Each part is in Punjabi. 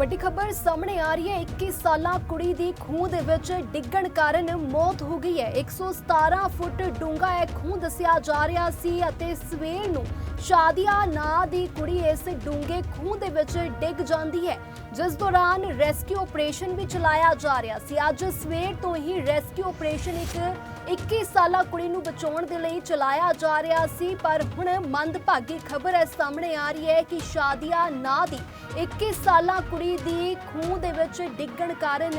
ਵੱਡੀ ਖਬਰ ਸਾਹਮਣੇ ਆ ਰਹੀ ਹੈ। 21 ਸਾਲਾਂ ਕੁੜੀ ਦੀ ਖੂਹ ਦੇ ਵਿੱਚ ਡਿੱਗਣ ਕਾਰਨ ਮੌਤ ਹੋ ਗਈ ਹੈ। 117 ਫੁੱਟ ਡੂੰਘਾ ਇਹ ਖੂਹ ਦੱਸਿਆ ਜਾ ਰਿਹਾ ਸੀ ਅਤੇ ਸਵੇਰ ਨੂੰ ਸ਼ਾਦੀਆ ਨਾਂ ਦੀ ਕੁੜੀ ਇਸ ਡੂੰਘੇ ਖੂਹ ਦੇ ਵਿੱਚ ਡਿੱਗ ਜਾਂਦੀ ਹੈ, ਜਿਸ ਦੌਰਾਨ ਰੈਸਕਿਊ ਆਪਰੇਸ਼ਨ ਵੀ ਚਲਾਇਆ ਜਾ ਰਿਹਾ ਸੀ। ਅੱਜ ਸਵੇਰ ਤੋਂ ਹੀ ਰੈਸਕਿਊ ਆਪਰੇਸ਼ਨ ਇੱਕ 21 ਸਾਲਾ ਕੁੜੀ ਨੂੰ ਬਚਾਉਣ ਦੇ ਲਈ ਚਲਾਇਆ ਜਾ ਰਿਹਾ ਸੀ, ਪਰ ਹੁਣ ਮੰਦਭਾਗੀ ਖਬਰ ਹੈ ਸਾਹਮਣੇ ਆ ਰਹੀ ਹੈ ਕਿ ਸ਼ਾਦੀਆ ਨਾਂ ਦੀ 21 ਸਾਲਾ ਕੁੜੀ ਦੀ ਖੂਹ ਦੇ ਵਿੱਚ ਡਿੱਗਣ ਕਾਰਨ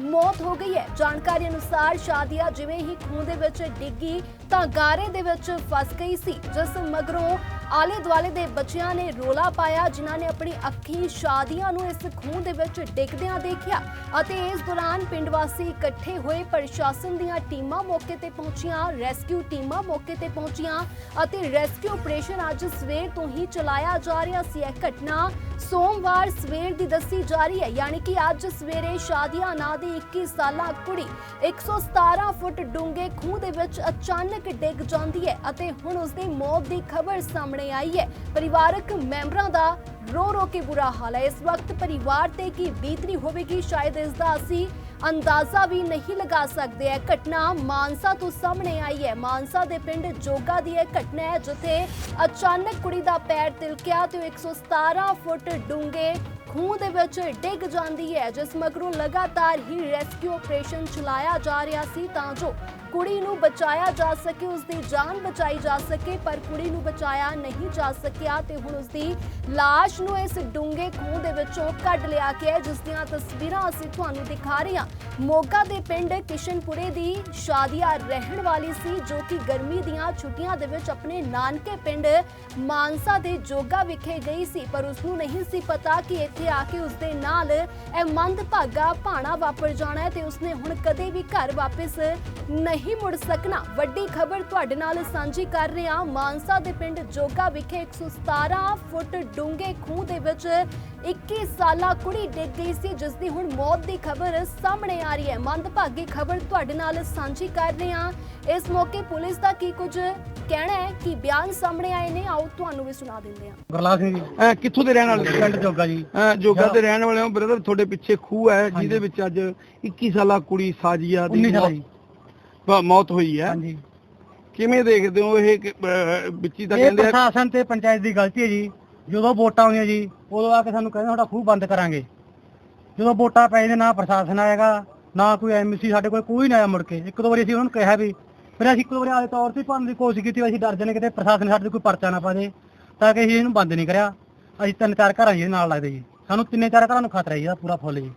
ਮੌਤ ਹੋ ਗਈ ਹੈ। ਜਾਣਕਾਰੀ ਅਨੁਸਾਰ ਸ਼ਾਦੀਆ ਜਿਵੇਂ ਹੀ ਖੂਹ ਦੇ ਵਿੱਚ ਡਿੱਗੀ ਤਾਂ ਗਾਰੇ ਦੇ ਵਿੱਚ ਫਸ ਗਈ ਸੀ, ਜਿਸ ਮਗਰੋਂ ਆਲੇ ਦੁਆਲੇ ਦੇ ਬੱਚਿਆਂ ਨੇ ਰੋਲਾ ਪਾਇਆ, ਜਿਨ੍ਹਾਂ ਨੇ ਆਪਣੀ ਅੱਖੀਂ ਸ਼ਾਦੀਆਂ ਨੂੰ ਇਸ ਖੂਹ ਦੇ ਵਿੱਚ ਡਿੱਗਦਿਆਂ ਦੇਖਿਆ ਅਤੇ ਇਸ ਦੌਰਾਨ ਪਿੰਡ ਵਾਸੀ ਇਕੱਠੇ ਹੋਏ ਪ੍ਰਸ਼ਾਸਨ ਦੀਆਂ ਟੀਮਾਂ ਮੌਕੇ ਤੇ ਪਹੁੰਚੀਆਂ, ਰੈਸਕਿਊ ਟੀਮਾਂ ਮੌਕੇ ਤੇ ਪਹੁੰਚੀਆਂ ਅਤੇ ਰੈਸਕਿਊ ਆਪਰੇਸ਼ਨ ਅੱਜ ਸਵੇਰ ਤੋਂ ਹੀ ਚਲਾਇਆ ਜਾ ਰਿਹਾ ਸੀ। ਇਹ ਘਟਨਾ ਸੋਮਵਾਰ ਸਵੇਰ ਦੀ ਦੱਸੀ ਜਾ ਰਹੀ ਹੈ, ਯਾਨੀ ਕਿ ਅੱਜ ਸਵੇਰੇ ਸ਼ਾਦੀਆਂ ਨਾਂ ਦੀ 21 ਸਾਲਾ ਕੁੜੀ 117 ਫੁੱਟ ਡੂੰਘੇ ਖੂਹ ਦੇ ਵਿੱਚ ਅਚਾਨਕ ਡਿੱਗ ਜਾਂਦੀ ਹੈ ਅਤੇ ਹੁਣ ਉਸਦੀ ਮੌਤ ਦੀ ਖਬਰ ਸਾਹਮਣੇ ਆਈ ਹੈ। ਪਰਿਵਾਰਕ ਮੈਂਬਰਾਂ ਦਾ ਰੋ ਰੋ ਕੇ ਬੁਰਾ ਹਾਲ ਹੈ। ਇਸ ਵਕਤ ਪਰਿਵਾਰ ਤੇ ਕੀ ਬੀਤਰੀ ਹੋਵੇਗੀ ਸ਼ਾਇਦ ਇਸ ਦਾ ਅਸੀਂ ਅੰਦਾਜ਼ਾ ਵੀ ਨਹੀਂ ਲਗਾ ਸਕਦੇ। ਇਹ ਘਟਨਾ ਮਾਨਸਾ ਤੋਂ ਸਾਹਮਣੇ ਆਈ ਹੈ। ਮਾਨਸਾ ਦੇ ਪਿੰਡ ਜੋਗਾ ਦੀ ਇਹ ਘਟਨਾ ਹੈ, ਜਿੱਥੇ ਅਚਾਨਕ ਕੁੜੀ ਦਾ ਪੈਰ ਤਿਲਕਿਆ ਤੇ ਉਹ 117 ਫੁੱਟ ਡੂੰਘੇ ਖੂਹ ਦੇ ਵਿੱਚ ਡਿੱਗ ਜਾਂਦੀ ਹੈ, ਜਿਸ ਮਗਰੋਂ ਲਗਾਤਾਰ ਹੀ ਰੈਸਕਿਊ ਆਪਰੇਸ਼ਨ ਚਲਾਇਆ ਜਾ ਰਿਹਾ ਸੀ, ਤਾਂ ਜੋ ਕੁੜੀ ਨੂੰ ਬਚਾਇਆ ਜਾ ਸਕੇ ਉਸ ਦੀ ਜਾਨ ਬਚਾਈ ਜਾ ਸਕੇ, ਪਰ ਕੁੜੀ ਨੂੰ ਬਚਾਇਆ ਨਹੀਂ ਜਾ ਸਕਿਆ ਤੇ ਹੁਣ ਉਸ ਦੀ ਲਾਸ਼ ਨੂੰ ਇਸ ਡੂੰਘੇ ਖੂਹ ਦੇ ਵਿੱਚੋਂ ਕੱਢ ਲਿਆ ਗਿਆ ਜਿਸ ਦੀਆਂ ਤਸਵੀਰਾਂ ਅਸੀਂ ਤੁਹਾਨੂੰ ਦਿਖਾ ਰਹੇ ਹਾਂ। ਮੋਗਾ ਦੇ ਪਿੰਡ ਕਿਸ਼ਨਪੁਰੇ ਦੀ ਸ਼ਾਦੀਆ ਰਹਿਣ ਵਾਲੀ ਸੀ, ਜੋ ਕਿ ਗਰਮੀ ਦੀਆਂ ਛੁੱਟੀਆਂ ਦੇ ਵਿੱਚ ਆਪਣੇ ਨਾਨਕੇ ਪਿੰਡ ਮਾਨਸਾ ਦੇ ਜੋਗਾ ਵਿਖੇ ਗਈ ਸੀ, ਪਰ ਉਸ ਨੂੰ ਨਹੀਂ ਸੀ ਪਤਾ ਕਿ ਇੱਥੇ ਆ ਕੇ ਉਸ ਦੇ ਨਾਲ ਇਹ ਮੰਦਭਾਗਾ ਭਾਣਾ ਵਾਪਰ ਜਾਣਾ ਹੈ ਤੇ ਉਸਨੇ ਹੁਣ ਕਦੇ ਵੀ ਘਰ ਵਾਪਸ ਨਹੀਂ ਮੁੜ ਸਕਣਾ। ਵੱਡੀ ਖਬਰ ਤੁਹਾਡੇ ਨਾਲ ਸਾਂਝੀ ਕਰ ਰਹੇ ਹਾਂ। ਮਾਨਸਾ ਦੇ ਪਿੰਡ ਜੋਗਾ ਵਿਖੇ 117 ਫੁੱਟ ਡੂੰਘੇ ਖੂਹ ਦੇ ਵਿੱਚ 21 ਸਾਲਾ ਕੁੜੀ ਡਿੱਗ ਗਈ ਸੀ ਜਿਸ ਦੀ ਹੁਣ ਮੌਤ ਦੀ ਖਬਰ ਸਾਹਮਣੇ ਆ ਰਹੀ ਹੈ। ਮੰਦਭਾਗੀ ਖਬਰ ਤੁਹਾਡੇ ਨਾਲ ਸਾਂਝੀ ਕਰ ਰਹੇ ਹਾਂ। ਇਸ ਮੌਕੇ ਪੁਲਿਸ ਦਾ ਕੀ ਕੁਝ ਕਹਿਣਾ ਹੈ ਕਿ ਬਿਆਨ ਸਾਹਮਣੇ ਆਏ ਨੇ ਆਓ ਤੁਹਾਨੂੰ ਵੀ ਸੁਣਾ ਦਿੰਦੇ ਹਾਂ। ਗੁਰਲਾਲ ਸਿੰਘ ਜੀ। ਅਹ ਕਿੱਥੋਂ ਦੇ ਰਹਿਣ ਵਾਲੇ? ਪਿੰਡ ਜੋਗਾ ਜੀ। ਅਹ ਜੋਗਾ ਦੇ ਰਹਿਣ ਵਾਲੇ ਹੋ। ਬ੍ਰਦਰ ਤੁਹਾਡੇ ਪਿੱਛੇ ਖੂਹ ਹੈ ਜਿਹਦੇ ਵਿੱਚ ਅੱਜ 21 ਸਾਲਾ ਕੁੜੀ ਸਾਜੀਆ ਦੀ 19 ਸਾਲ ਜੀ। ਮੌਤ- ਮੌਤ ਹੋਈ ਹੈ। ਹਾਂਜੀ। ਕਿਵੇਂ ਦੇਖਦੇ ਹੋ ਇਹ ਕਿ, ਅਹ, ਵਿੱਚ ਤਾਂ ਇਹ ਕਹਿੰਦੇ ਆ ਪ੍ਰਸ਼ਾਸਨ ਤੇ ਪੰਚਾਇਤ ਦੀ ਗਲਤੀ ਹੈ ਜੀ। ਜਦੋਂ ਵੋਟਾਂ ਆਉਂਦੀਆਂ ਜੀ ਉਦੋਂ ਆ ਕੇ ਸਾਨੂੰ ਕਹਿੰਦੇ ਤੁਹਾਡਾ ਖੂਹ ਬੰਦ ਕਰਾਂਗੇ। ਜਦੋਂ ਵੋਟਾਂ ਪੈ ਜਾਂਦੇ ਨਾ ਪ੍ਰਸ਼ਾਸਨ ਆਏਗਾ ਨਾ ਕੋਈ ਐਮਸੀ ਸਾਡੇ ਕੋਲ ਕੋਈ ਨਹੀਂ ਆਇਆ ਮੁੜ ਕੇ। ਇੱਕ ਦੋ ਵਾਰੀ ਅਸੀਂ ਉਹਨਾਂ ਨੂੰ ਕਿਹਾ ਵੀ ਫਿਰ ਅਸੀਂ ਇੱਕ ਦੋ ਵਾਰੀ ਆਲੇ ਤੌਰ ਤੇ ਭਰਨ ਦੀ ਕੋਸ਼ਿਸ਼ ਕੀਤੀ ਵੀ ਅਸੀਂ ਡਰ ਜਨੇ ਕਿਤੇ ਪ੍ਰਸ਼ਾਸਨ ਸਾਡੇ ਤੇ ਕੋਈ ਪਰਚਾ ਨਾ ਪਾ ਦੇ ਤਾਂ ਕਿ ਅਸੀਂ ਇਹਨੂੰ ਬੰਦ ਨਹੀਂ ਕਰਿਆ। ਅਸੀਂ ਤਿੰਨ ਚਾਰ ਘਰਾਂ ਜੀ ਇਹਦੇ ਨਾਲ ਲੱਗਦੇ ਜੀ। ਸਾਨੂੰ ਤਿੰਨੇ ਚਾਰ ਘਰਾਂ ਨੂੰ ਖਤਰਾ ਜੀ ਇਹਦਾ ਪੂਰਾ ਫੁੱਲ ਜੀ।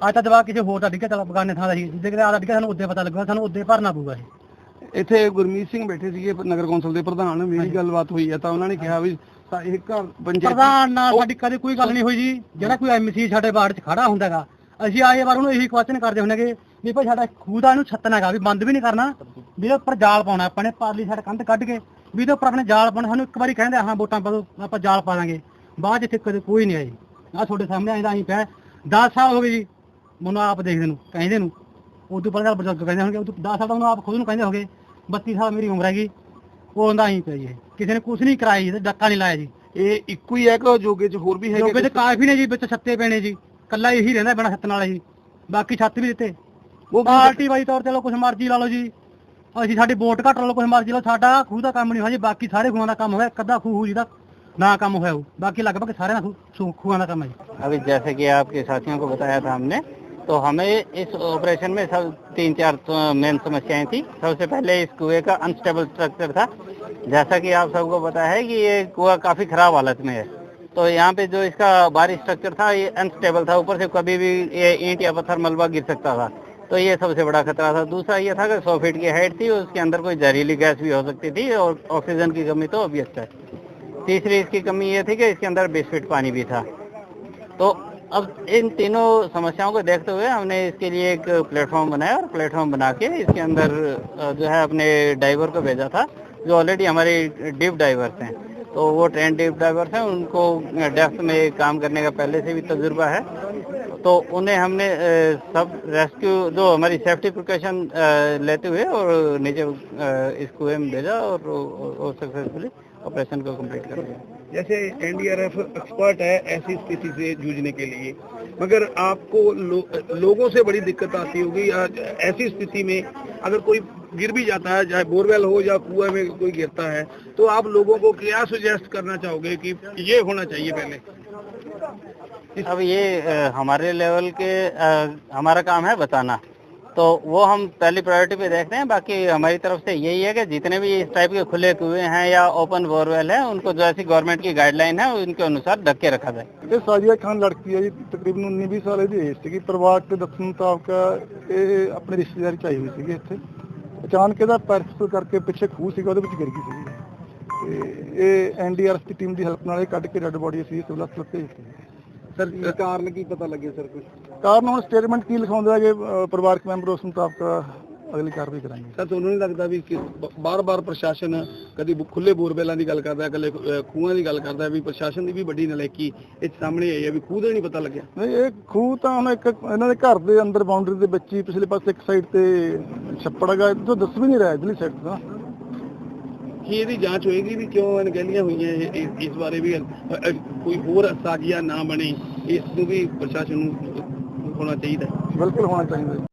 ਅੱਜ ਤਾਂ ਜਵਾਬ ਕਿਸੇ ਹੋਰ ਦਾ ਡਿੱਗਾ ਚਲ ਬਗਾਨੇ ਥਾਂ ਦਾ ਸੀ ਜਿੱਦੇ ਕਿਤੇ ਆਦਾ ਡਿੱਗਾ ਸਾਨੂੰ ਉੱਦੇ ਪਤਾ ਲੱਗੂਗਾ ਸਾਨੂੰ ਉੱਦੇ ਭਰਨਾ ਪਊਗਾ ਇਹ ਇੱਥੇ ਗੁਰਮੀਤ ਸਿੰਘ ਬੈਠੇ ਸੀਗੇ ਨਗਰ ਕੌਂਸਲ ਦੇ ਪ੍ਰਧਾਨ। ਮੇਰੀ ਗੱਲਬਾਤ ਹੋਈ ਹੈ ਤਾਂ ਉਹਨਾਂ ਨੇ ਕਿਹਾ ਵੀ ਸਾ- ਇਹ ਘਰ ਪੰਚਾਇਤ ਪ੍ਰਧਾਨ ਨਾਲ ਸਾਡੀ ਕਦੇ ਕੋਈ ਗੱਲ ਨਹੀਂ ਹੋਈ ਜੀ। ਜਿਹੜਾ ਕੋਈ ਐਮਸੀ ਸਾਡੇ ਵਾਰਡ 'ਚ ਖੜਾ ਹੁੰਦਾਗਾ ਅਸੀਂ ਆਏ ਵਾਰ ਉਹਨੂੰ ਇਹੀ ਕੁਐਸਚਨ ਕਰਦੇ ਹੁੰਦੇਗੇ ਵੀ ਭਾਈ ਸਾਡਾ ਖੂਹ ਦਾ ਇਹਨੂੰ ਛੱਤਣਾਗਾ ਵੀ ਬੰਦ ਵੀ ਨਹੀਂ ਕਰਨਾ ਵੀ ਇਹਦੇ ਉੱਪਰ ਜਾਲ ਪਾਉਣਾ ਆਪਾਂ ਨੇ ਪਾਰਲੀ ਸਾਈਡ ਕੰਧ ਕੱਢ ਕੇ ਵੀ ਇਹਦੇ ਉੱਪਰ ਆਪਣੇ ਜਾਲ ਪਾਉਣਾ। ਸਾਨੂੰ ਇੱਕ ਵਾਰੀ ਕਹਿੰਦੇ ਹਾਂ ਵੋਟਾਂ ਪਾ ਦਿਓ ਆਪਾਂ ਜਾਲ ਪਾ ਦਾਂਗੇ। ਬਾਅਦ 'ਚ ਇੱਥੇ ਕਦੇ ਕੋਈ ਨਹੀਂ ਆਈ। ਆ ਤੁਹਾਡੇ ਸਾਹਮਣੇ ਆਇਦਾ ਅਸੀਂ ਪਿਆ 10 ਸਾਲ ਹੋ ਗਏ ਜੀ। ਮੈਨੂੰ ਆਪ ਦੇਖਦੇ ਨੂੰ ਕਹਿੰਦੇ ਨੂੰ ਉਦੋਂ ਪਹਿਲਾਂ ਬਜ਼ੁਰਗ ਕਹਿੰਦੇ ਹੋਣਗੇ ਉਦੋਂ 10 ਸਾਲ ਤਾਂ ਉਹਨੂੰ ਆਪ ਖੁਦ ਨੂੰ ਕਹਿੰਦੇ ਹੋਗੇ 32 ਸਾਲ ਮੇਰੀ ਉਮਰ ਹੈਗੀ ਉਹ ਹੁੰਦਾ ਅਸੀਂ ਪਿਆ ਜੀ ਇਹ। ਕਿਸੇ ਨੇ ਕੁਝ ਨਹੀਂ ਕਰਾਇਆ ਜੀ ਤੇ ਡੱਕਾ ਨਹੀਂ ਲਾਇਆ ਜੀ ਇਹ ਇੱਕੋ ਹੀ ਹੈ ਕਿ ਉਹ ਜੋਗੇ 'ਚ ਹੋਰ ਵੀ ਜੋਗੇ ਹੈਗੇ ਤੇ ਕਾਫੀ ਨੇ ਜੀ ਵਿੱਚ ਛੱਤੇ ਪੈਣੇ ਜੀ ਕੱਲਾ ਇਹੀ ਰਹਿੰਦਾ ਬਣਾ ਛੱਤ ਨਾਲ ਹੀ ਬਾਕੀ ਛੱਤ ਵੀ ਦਿੱਤੇ ਉਹ ਕੀ- ਪਾਰਟੀ ਵਾਈ ਤੌਰ ਤੇ ਲੋ ਕੁਝ ਮਰਜ਼ੀ ਲਾ ਲਓ ਜੀ ਅਸੀਂ ਸਾਡੀ ਵੋਟ ਘੱਟ ਲਾ ਲਓ ਕੁਝ ਮਰਜ਼ੀ ਲਾ ਲਓ ਸਾਡਾ ਖੂਹ ਦਾ ਕੰਮ ਨਹੀਂ ਹੋਇਆ ਜੀ ਬਾਕੀ ਸਾਰੇ ਖੂਹਾਂ ਦਾ ਕੰਮ ਹੋਇਆ ਇੱਕ ਅੱਧਾ ਖੂਹ ਜਿਹਦਾ ਨਾ ਕੰਮ ਹੋਇਆ ਹੋਊ ਬਾਕੀ ਲਗਭਗ ਸਾਰਿਆਂ ਦਾ ਖੂਹ- ਖੂਹਾਂ ਦਾ ਕੰਮ ਹੈ ਜੀ अभी जैसे कि आपके साथियों को बताया था हमने तो हमें इस ऑपरेशन में सब तीन चार मेन समस्याएँ थी। सबसे पहले इस कुएँ का अनस्टेबल स्ट्रक्चर था। जैसा कि आप सबको पता है कि ये कुआ काफ़ी खराब हालत में है। तो यहाँ पे जो इसका बाहरी स्ट्रक्चर था, ये अनस्टेबल था। ऊपर से कभी भी ये ईंट या पत्थर मलबा गिर सकता था। तो ये सबसे बड़ा खतरा था। दूसरा ये था कि सौ फीट की हाइट थी, उसके अंदर कोई जहरीली गैस भी हो सकती थी और ऑक्सीजन की कमी तो अच्छा है तीसरी इसकी कमी ये थी कि इसके अंदर बीस फीट पानी भी था। तो अब इन तीनों समस्याओं को देखते हुए हमने इसके लिए एक प्लेटफॉर्म बनाया और प्लेटफॉर्म बना के इसके अंदर जो है अपने डाइवर को भेजा था, जो ऑलरेडी हमारे डीप डाइवर्स हैं। तो वो ट्रेन डीप डाइवर्स हैं, उनको डेप्थ में काम करने का पहले से भी तजुर्बा है। तो उन्हें हमने सब रेस्क्यू जो हमारी सेफ्टी प्रिकॉशन लेते हुए और नीचे इस कुएँ में भेजा और सक्सेसफुली ऑपरेशन को कंप्लीट कर दिया। जैसे एनडीआरएफ एक्सपर्ट है ऐसी स्थिति से जूझने के लिए। मगर आपको लो, लोगों से बड़ी दिक्कत आती होगी या ऐसी स्थिति में अगर कोई गिर भी जाता है चाहे बोरवेल हो या कुएँ में कोई गिरता है तो आप लोगों को क्या सुजेस्ट करना चाहोगे कि ये होना चाहिए पहले? अब ये हमारे लेवल के हमारा काम है बताना। तो वो हम पहली प्रायोरिटी पे देखते हैं बाकी हमारी तरफ से यही है कि जितने भी इस टाइप के खुले कुएं हैं या ओपन बोरवेल है उनको जैसी गवर्नमेंट की गाइडलाइन है उनके अनुसार ढक के रखा जाए ਇਹ ਸਾਜੀਆ ਖਾਨ ਲੜਕੀ ਹੈ ਜੀ ਤਕਰੀਬਨ 19-20 ਸਾਲ ਦੀ ਏਜ ਸੀਗੀ ਪਰਿਵਾਰ ਦੇ ਦੱਸਣ ਮੁਤਾਬਕ ਇਹ ਆਪਣੀ ਰਿਸ਼ਤੇਦਾਰੀ ਚ ਆਈ ਹੋਈ ਸੀਗੀ ਇੱਥੇ ਅਚਾਨਕ ਇਹਦਾ ਪੈਰਸ ਕਰਕੇ ਪਿੱਛੇ ਖੂਹ ਸੀਗਾ ਉਹਦੇ ਵਿੱਚ ਗਿਰ ਗਈ ਸੀਗੀ ਤੇ ਇਹ ਐਨਡੀਆਰਐਫ ਦੀ ਟੀਮ ਦੀ ਹੈਲਪ ਨਾਲ ਇਹ ਕੱਢ ਕੇ ਡੈੱਡ ਬੋਡੀ ਅਸੀਂ ਸਿਵਲ ਹਸਪਤਾਲ ਭੇਜਤੀ ਸਰ ਕਾਰਨ ਕੀ ਪਤਾ ਲੱਗਿਆ ਸਰ ਕੁਝ ਕਾਰਨ ਹੁਣ ਸਟੇਟਮੈਂਟ ਕੀ ਲਿਖਾਉਂਦੇ ਅਹ, ਪਰਿਵਾਰਕ ਮੈਂਬਰ ਉਸ ਮੁਤਾਬਕ ਅਗਲੀ ਕਾਰਵਾਈ ਕਰਾਂਗੇ? ਸਰ ਤੁਹਾਨੂੰ ਨਹੀਂ ਲੱਗਦਾ ਵੀ ਬਾਰ-ਬਾਰ ਪ੍ਰਸ਼ਾਸਨ ਕਦੀ ਖੁੱਲੇ ਬੋਰਬੈਲਾਂ ਦੀ ਗੱਲ ਕਰਦਾ ਕੱਲੇ ਖੂਹਾਂ ਦੀ ਗੱਲ ਕਰਦਾ ਵੀ ਪ੍ਰਸ਼ਾਸਨ ਦੀ ਵੀ ਵੱਡੀ ਨਲਾਇਕੀ ਇਹ ਸਾਹਮਣੇ ਆਈ ਹੈ ਵੀ ਖੂਹ ਦਾ ਨਹੀਂ ਪਤਾ ਲੱਗਿਆ? ਨਹੀਂ ਇਹ ਖੂਹ ਤਾਂ ਹੁਣ ਇੱਕ ਇਹਨਾਂ ਦੇ ਘਰ ਦੇ ਅੰਦਰ ਬਾਉਂਡਰੀ ਦੇ ਵਿੱਚ ਹੀ ਪਿਛਲੇ ਪਾਸੇ ਇੱਕ ਸਾਈਡ ਤੇ ਛੱਪੜ ਹੈਗਾ ਜੋ ਦੱਸ ਵੀ ਨਹੀਂ ਰਿਹਾ ਇਧਰਲੀ ਸਾਈਡ ਤੋਂ। ਕੀ ਇਹਦੀ ਜਾਂਚ ਹੋਏਗੀ ਵੀ ਕਿਉਂ ਅਣਗਹਿਲੀਆਂ ਹੋਈਆਂ ਇਸ- ਬਾਰੇ ਵੀ ਕੋਈ ਹੋਰ ਸਾਜ਼ੀਆ ਨਾ ਬਣੇ ਇਸ ਨੂੰ ਵੀ ਪ੍ਰਸ਼ਾਸਨ ਨੂੰ ਹੋਣਾ ਚਾਹੀਦਾ ਬਿਲਕੁਲ ਹੋਣਾ ਚਾਹੀਦਾ ਜੀ